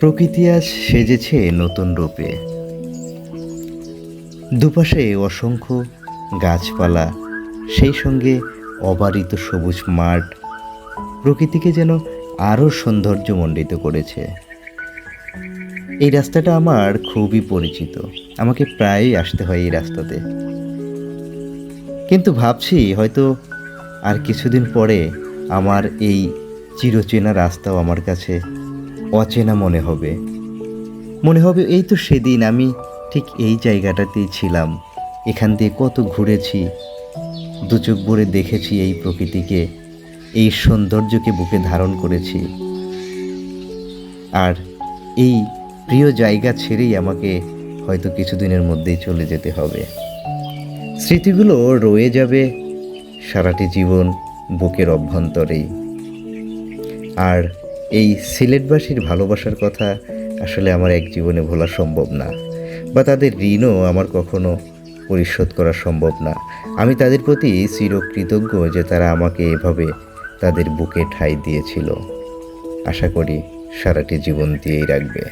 প্রকৃতি আজ সেজেছে নতুন রূপে। দুপাশে অসংখ্য গাছপালা, সেই সঙ্গে অবারিত সবুজ মাঠ প্রকৃতিকে যেন আরও সৌন্দর্যমণ্ডিত করেছে। এই রাস্তাটা আমার খুবই পরিচিত। আমাকে প্রায়ই আসতে হয় এই রাস্তাতে। কিন্তু ভাবছি হয়তো আর কিছুদিন পরে আমার এই চিরচেনা রাস্তাও আমার কাছে অচেনা মনে হবে। মনে হবে এই তো সেদিন আমি ঠিক এই জায়গাটাতেই ছিলাম। এখান দিয়ে কত ঘুরেছি দু চোখ ভরে দেখেছি এই প্রকৃতিকে, এই সৌন্দর্যকে বুকে ধারণ করেছি। আর এই প্রিয় জায়গা ছেড়েই আমাকে হয়তো কিছুদিনের মধ্যেই চলে যেতে হবে। স্মৃতিগুলো রয়ে যাবে সারাটি জীবন বুকের অভ্যন্তরেই। আর এই সিলেটবাসীর ভালোবাসার কথা আসলে আমার এক জীবনে ভোলা সম্ভব না বা তাদের ঋণও আমার কখনো পরিশোধ করা সম্ভব না। আমি তাদের প্রতি চিরকৃতজ্ঞ যে তারা আমাকে এভাবে তাদের বুকে ঠাঁই দিয়েছিল। আশা করি সারাটি জীবন দিয়েই রাখবে।